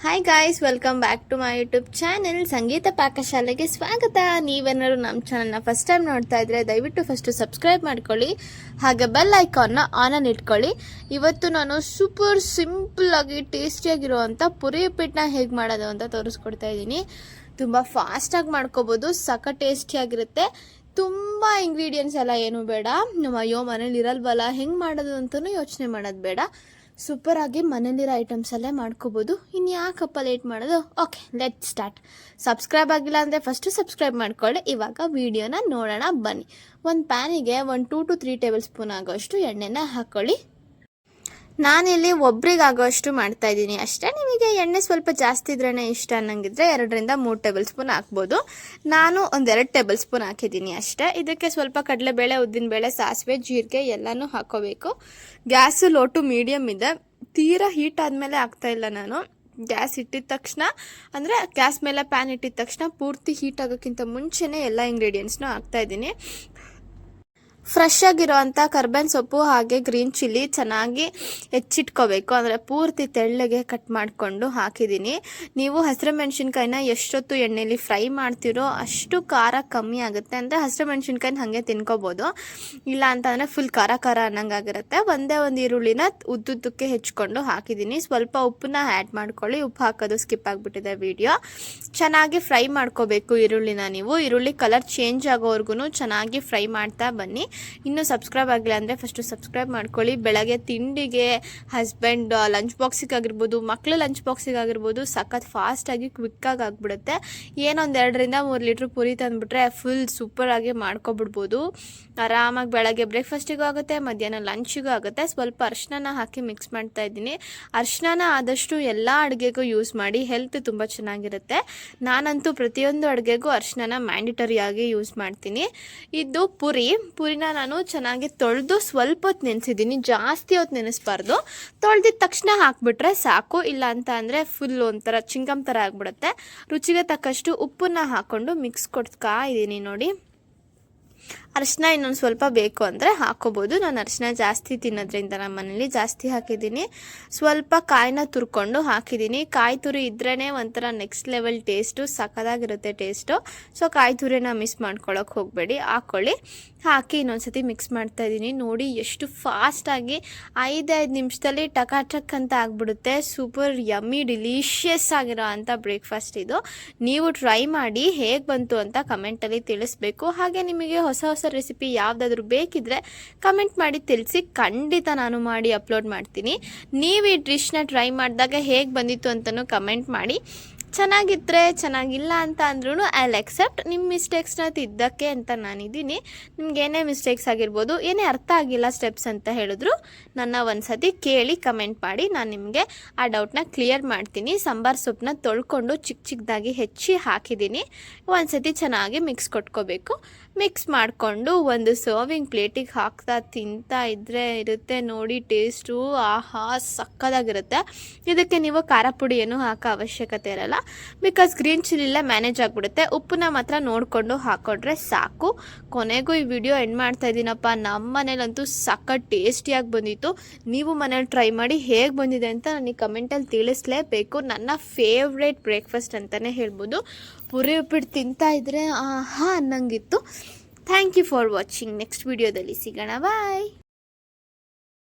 Hi guys welcome back to my YouTube channel ಸಂಗೀತ ಪಾಕಶಾಲೆಗೆ ಸ್ವಾಗತ ನೀವೇನಾದ್ರು ನಮ್ಮ ಚಾನಲ್ನ ಫಸ್ಟ್ ಟೈಮ್ ನೋಡ್ತಾ ಇದ್ರೆ ದಯವಿಟ್ಟು ಫಸ್ಟು ಸಬ್ಸ್ಕ್ರೈಬ್ ಮಾಡ್ಕೊಳ್ಳಿ, ಹಾಗೆ ಬೆಲ್ ಐಕಾನ್ನ ಆನಲ್ಲಿ ಇಟ್ಕೊಳ್ಳಿ. ಇವತ್ತು ನಾನು ಸೂಪರ್ ಸಿಂಪಲ್ ಆಗಿ ಟೇಸ್ಟಿಯಾಗಿರುವಂಥ ಪುರಿ ಉಪ್ಪಿಟ್ಟನ್ನ ಹೇಗೆ ಮಾಡೋದು ಅಂತ ತೋರಿಸ್ಕೊಡ್ತಾ ಇದ್ದೀನಿ. ತುಂಬ ಫಾಸ್ಟಾಗಿ ಮಾಡ್ಕೋಬೋದು ಸಖ ಟೇಸ್ಟಿಯಾಗಿರುತ್ತೆ ತುಂಬ ಇಂಗ್ರೀಡಿಯೆಂಟ್ಸ್ ಎಲ್ಲ ಏನು ಬೇಡ. ನಮ್ಮ ಅಯ್ಯೋ ಮನೇಲಿ ಇರಲ್ವಲ್ಲ, ಹೆಂಗೆ ಮಾಡೋದು ಅಂತಲೂ ಯೋಚನೆ ಮಾಡೋದು ಬೇಡ. ಸೂಪರಾಗಿ ಮನೇಲಿರೋ ಐಟಮ್ಸ್ ಅಲ್ಲೇ ಮಾಡ್ಕೋಬೋದು. ಇನ್ನು ಯಾಕಪ್ಪ ಲೇಟ್ ಮಾಡೋದು? ಓಕೆ ಲೆಟ್ ಸ್ಟಾರ್ಟ್ ಸಬ್ಸ್ಕ್ರೈಬ್ ಆಗಿಲ್ಲ ಅಂದರೆ ಫಸ್ಟು ಸಬ್ಸ್ಕ್ರೈಬ್ ಮಾಡ್ಕೊಳ್ಳಿ. ಇವಾಗ ವಿಡಿಯೋನ ನೋಡೋಣ ಬನ್ನಿ. ಒಂದು ಪ್ಯಾನಿಗೆ ಒಂದು two to three tablespoon ಆಗೋಷ್ಟು ಎಣ್ಣೆನ ಹಾಕ್ಕೊಳ್ಳಿ ನಾನಿಲ್ಲಿ ಒಬ್ರಿಗಾಗೋಷ್ಟು ಮಾಡ್ತಾ ಇದ್ದೀನಿ ಅಷ್ಟೇ. ನಿಮಗೆ ಎಣ್ಣೆ ಸ್ವಲ್ಪ ಜಾಸ್ತಿ ಇದ್ರೇ ಇಷ್ಟ ಅನ್ನಂಗಿದ್ರೆ ಎರಡರಿಂದ ಮೂರು ಟೇಬಲ್ ಸ್ಪೂನ್ ಹಾಕ್ಬೋದು. ನಾನು ಒಂದೆರಡು ಟೇಬಲ್ ಸ್ಪೂನ್ ಹಾಕಿದ್ದೀನಿ ಅಷ್ಟೇ. ಇದಕ್ಕೆ ಸ್ವಲ್ಪ ಕಡಲೆಬೇಳೆ, ಉದ್ದಿನಬೇಳೆ, ಸಾಸಿವೆ, ಜೀರಿಗೆ ಎಲ್ಲನೂ ಹಾಕೋಬೇಕು. ಗ್ಯಾಸು ಲೋಟು ಮೀಡಿಯಮ್ ಇದೆ. ತೀರಾ ಹೀಟ್ ಆದಮೇಲೆ ಆಗ್ತಾ ಇಲ್ಲ ನಾನು. ಗ್ಯಾಸ್ ಇಟ್ಟಿದ ತಕ್ಷಣ, ಅಂದರೆ ಗ್ಯಾಸ್ ಮೇಲೆ ಪ್ಯಾನ್ ಇಟ್ಟಿದ ತಕ್ಷಣ ಪೂರ್ತಿ ಹೀಟ್ ಆಗೋಕ್ಕಿಂತ ಮುಂಚೆನೇ ಎಲ್ಲ ಇಂಗ್ರೀಡಿಯೆಂಟ್ಸ್ನೂ ಹಾಕ್ತಾ ಇದ್ದೀನಿ. ಫ್ರೆಶ್ ಆಗಿರೋವಂಥ ಕರ್ಬೇವಿನ ಸೊಪ್ಪು ಹಾಗೆ ಗ್ರೀನ್ ಚಿಲ್ಲಿ ಚೆನ್ನಾಗಿ ಹೆಚ್ಚಿಟ್ಕೋಬೇಕು. ಅಂದರೆ ಪೂರ್ತಿ ತೆಳ್ಳಗೆ ಕಟ್ ಮಾಡಿಕೊಂಡು ಹಾಕಿದ್ದೀನಿ ನೀವು ಹಸಿರು ಮೆಣಸಿನ್ಕಾಯಿನ ಎಷ್ಟೊತ್ತು ಎಣ್ಣೆಯಲ್ಲಿ ಫ್ರೈ ಮಾಡ್ತೀರೋ ಅಷ್ಟು ಖಾರ ಕಮ್ಮಿ ಆಗುತ್ತೆ. ಅಂದರೆ ಹಸಿರು ಮೆಣಸಿನ್ಕಾಯಿನ ಹಾಗೆ ತಿನ್ಕೋಬೋದು. ಇಲ್ಲ ಅಂತಂದರೆ ಫುಲ್ ಖಾರ ಖಾರ ಅನ್ನಂಗಾಗಿರುತ್ತೆ ಒಂದೇ ಒಂದು ಈರುಳ್ಳಿನ ಉದ್ದುದ್ದಕ್ಕೆ ಹೆಚ್ಕೊಂಡು ಹಾಕಿದ್ದೀನಿ ಸ್ವಲ್ಪ ಉಪ್ಪನ್ನ ಆ್ಯಡ್ ಮಾಡ್ಕೊಳ್ಳಿ. ಉಪ್ಪು ಹಾಕೋದು ಸ್ಕಿಪ್ ಆಗಿಬಿಟ್ಟಿದೆ ವಿಡಿಯೋ ಚೆನ್ನಾಗಿ ಫ್ರೈ ಮಾಡ್ಕೋಬೇಕು ಈರುಳ್ಳಿನ ನೀವು. ಈರುಳ್ಳಿ ಕಲರ್ ಚೇಂಜ್ ಆಗೋವರೆಗೂ ಚೆನ್ನಾಗಿ ಫ್ರೈ ಮಾಡ್ತಾ ಬನ್ನಿ. ಇನ್ನೂ ಸಬ್ಸ್ಕ್ರೈಬ್ ಆಗಿಲ್ಲ ಅಂದರೆ ಫಸ್ಟು ಸಬ್ಸ್ಕ್ರೈಬ್ ಮಾಡ್ಕೊಳ್ಳಿ. ಬೆಳಗ್ಗೆ ತಿಂಡಿಗೆ ಹಸ್ಬೆಂಡ್ ಲಂಚ್ ಬಾಕ್ಸಿಗೆ ಆಗಿರ್ಬೋದು ಮಕ್ಳು ಲಂಚ್ ಬಾಕ್ಸಿಗೆ ಆಗಿರ್ಬೋದು ಸಖತ್ ಫಾಸ್ಟಾಗಿ ಕ್ವಿಕ್ಕಾಗಿ ಆಗಿಬಿಡುತ್ತೆ. ಏನೊಂದು ಎರಡರಿಂದ ಮೂರು ಲೀಟ್ರ್ ಪುರಿ ತಂದುಬಿಟ್ರೆ ಫುಲ್ ಸೂಪರಾಗಿ ಮಾಡ್ಕೊಬಿಡ್ಬೋದು. ಆರಾಮಾಗಿ ಬೆಳಗ್ಗೆ ಬ್ರೇಕ್ಫಾಸ್ಟಿಗೂ ಆಗುತ್ತೆ, ಮಧ್ಯಾಹ್ನ ಲಂಚಿಗೂ ಆಗುತ್ತೆ. ಸ್ವಲ್ಪ ಅರ್ಶಿನ ಹಾಕಿ ಮಿಕ್ಸ್ ಮಾಡ್ತಾ ಇದ್ದೀನಿ. ಅರ್ಶಿನ ಆದಷ್ಟು ಎಲ್ಲ ಅಡುಗೆಗೂ ಯೂಸ್ ಮಾಡಿ ಹೆಲ್ತ್ ತುಂಬ ಚೆನ್ನಾಗಿರುತ್ತೆ. ನಾನಂತೂ ಪ್ರತಿಯೊಂದು ಅಡುಗೆಗೂ ಅರ್ಶಿನ ಮ್ಯಾಂಡಿಟರಿಯಾಗಿ ಯೂಸ್ ಮಾಡ್ತೀನಿ. ಇದು ಪುರಿ. ಪುರಿನ ನಾನು ಚೆನ್ನಾಗಿ ತೊಳೆದು ಸ್ವಲ್ಪ ಹೊತ್ತು ನೆನೆಸಿದ್ದೀನಿ, ಜಾಸ್ತಿ ಹೊತ್ತು ನೆನೆಸ್ಬಾರ್ದು. ತೊಳೆದಿದ ತಕ್ಷಣ ಹಾಕ್ಬಿಟ್ರೆ ಸಾಕು ಇಲ್ಲ ಅಂತ ಅಂದರೆ ಫುಲ್ ಒಂಥರ ಚಿಂಗಮ್ ಥರ ಆಗಿಬಿಡುತ್ತೆ. ರುಚಿಗೆ ತಕ್ಕಷ್ಟು ಉಪ್ಪನ್ನ ಹಾಕ್ಕೊಂಡು ಮಿಕ್ಸ್ ಕೊಡ್ತಾ ಇದ್ದೀನಿ ನೋಡಿ. ಅರಿಶಿನ ಇನ್ನೊಂದು ಸ್ವಲ್ಪ ಬೇಕು ಅಂದರೆ ಹಾಕೋಬೋದು. ನಾನು ಅರಿಶಿನ ಜಾಸ್ತಿ ತಿನ್ನೋದ್ರಿಂದ ನಮ್ಮ ಮನೇಲಿ ಜಾಸ್ತಿ ಹಾಕಿದ್ದೀನಿ. ಸ್ವಲ್ಪ ಕಾಯಿನ ತುರ್ಕೊಂಡು ಹಾಕಿದ್ದೀನಿ. ಕಾಯಿ ತುರಿ ಇದ್ರೇ ಒಂಥರ ನೆಕ್ಸ್ಟ್ ಲೆವೆಲ್ ಟೇಸ್ಟು ಸಖತ್ತಾಗಿರುತ್ತೆ ಟೇಸ್ಟು ಸೊ ಕಾಯಿ ತುರಿನ ಮಿಸ್ ಮಾಡ್ಕೊಳಕ್ಕೆ ಹೋಗಬೇಡಿ. ಹಾಕ್ಕೊಳ್ಳಿ ಹಾಕಿ ಇನ್ನೊಂದ್ಸತಿ ಮಿಕ್ಸ್ ಮಾಡ್ತಾ ಇದ್ದೀನಿ. ನೋಡಿ ಎಷ್ಟು ಫಾಸ್ಟಾಗಿ ಐದೈದು ನಿಮಿಷದಲ್ಲಿ ಟಕಾಟಕ್ ಅಂತ ಆಗಿಬಿಡುತ್ತೆ. ಸೂಪರ್ ಯಮ್ಮಿ ಡಿಲೀಷಿಯಸ್ ಆಗಿರೋ ಅಂಥ ಬ್ರೇಕ್ಫಾಸ್ಟ್ ಇದು. ನೀವು ಟ್ರೈ ಮಾಡಿ ಹೇಗೆ ಬಂತು ಅಂತ ಕಮೆಂಟಲ್ಲಿ ತಿಳಿಸ್ಬೇಕು. ಹಾಗೆ ನಿಮಗೆ ಹೊಸ ಹೊಸ ರೆಸಿಪಿ ಯಾವುದಾದ್ರೂ ಬೇಕಿದ್ರೆ ಕಮೆಂಟ್ ಮಾಡಿ ತಿಳಿಸಿ ಖಂಡಿತ ನಾನು ಮಾಡಿ ಅಪ್ಲೋಡ್ ಮಾಡ್ತೀನಿ. ನೀವು ಈ ಡಿಶ್ನ ಟ್ರೈ ಮಾಡಿದಾಗ ಹೇಗೆ ಬಂದಿತ್ತು ಅಂತಲೂ ಕಮೆಂಟ್ ಮಾಡಿ. ಚೆನ್ನಾಗಿದ್ದರೆ ಚೆನ್ನಾಗಿಲ್ಲ ಅಂತ ಅಂದ್ರೂ ಐ ಎಕ್ಸೆಪ್ಟ್ ನಿಮ್ಮ ಮಿಸ್ಟೇಕ್ಸ್ನ ತಿದ್ದಕ್ಕೆ ಅಂತ ನಾನಿದ್ದೀನಿ. ನಿಮ್ಗೆ ಏನೇ ಮಿಸ್ಟೇಕ್ಸ್ ಆಗಿರ್ಬೋದು, ಏನೇ ಅರ್ಥ ಆಗಿಲ್ಲ ಸ್ಟೆಪ್ಸ್ ಅಂತ ಹೇಳಿದ್ರು, ನನ್ನ ಒಂದು ಸತಿ ಕೇಳಿ ಕಮೆಂಟ್ ಮಾಡಿ. ನಾನು ನಿಮಗೆ ಆ ಡೌಟ್ನ ಕ್ಲಿಯರ್ ಮಾಡ್ತೀನಿ. ಸಾಂಬಾರು ಸೊಪ್ಪನ್ನ ತೊಳ್ಕೊಂಡು ಚಿಕ್ಕ ಚಿಕ್ಕದಾಗಿ ಹೆಚ್ಚಿ ಹಾಕಿದ್ದೀನಿ. ಒಂದು ಸತಿ ಚೆನ್ನಾಗಿ ಮಿಕ್ಸ್ ಕೊಟ್ಕೋಬೇಕು. ಮಿಕ್ಸ್ ಮಾಡಿಕೊಂಡು ಒಂದು ಸರ್ವಿಂಗ್ ಪ್ಲೇಟಿಗೆ ಹಾಕ್ತಾ ತಿಂತಾ ಇದ್ದರೆ ಇರುತ್ತೆ ನೋಡಿ ಟೇಸ್ಟು ಆಹಾ, ಸಕ್ಕದಾಗಿರುತ್ತೆ. ಇದಕ್ಕೆ ನೀವು ಖಾರ ಪುಡಿ ಏನು ಹಾಕೋ ಅವಶ್ಯಕತೆ ಇರಲ್ಲ. ಬಿಕಾಸ್ ಗ್ರೀನ್ ಚಿಲ್ಲಿಲ್ಲ ಮ್ಯಾನೇಜ್ ಆಗಿಬಿಡುತ್ತೆ. ಉಪ್ಪನ್ನ ಮಾತ್ರ ನೋಡಿಕೊಂಡು ಹಾಕೊಂಡ್ರೆ ಸಾಕು. ಕೊನೆಗೂ ಈ ವಿಡಿಯೋ ಎಂಡ್ ಮಾಡ್ತಾ ಇದ್ದೀನಪ್ಪ ನಮ್ಮ ಮನೇಲಂತೂ ಸಖತ್ ಟೇಸ್ಟಿಯಾಗಿ ಬಂದಿತ್ತು. ನೀವು ಮನೇಲಿ ಟ್ರೈ ಮಾಡಿ ಹೇಗೆ ಬಂದಿದೆ ಅಂತ ನನಗೆ ಕಮೆಂಟಲ್ಲಿ ತಿಳಿಸ್ಲೇಬೇಕು. ನನ್ನ ಫೇವ್ರೇಟ್ ಬ್ರೇಕ್ಫಾಸ್ಟ್ ಅಂತಲೇ ಹೇಳ್ಬೋದು. ಪುರಿ ಉಪ್ಪಿಟ್ಟು ತಿಂತಾ ಇದ್ರೆ ಆಹಾ ಅನ್ನಂಗಿತ್ತು. Thank you for watching next ವಿಡಿಯೋದಲ್ಲಿ ಸಿಗೋಣ. ಬಾಯ್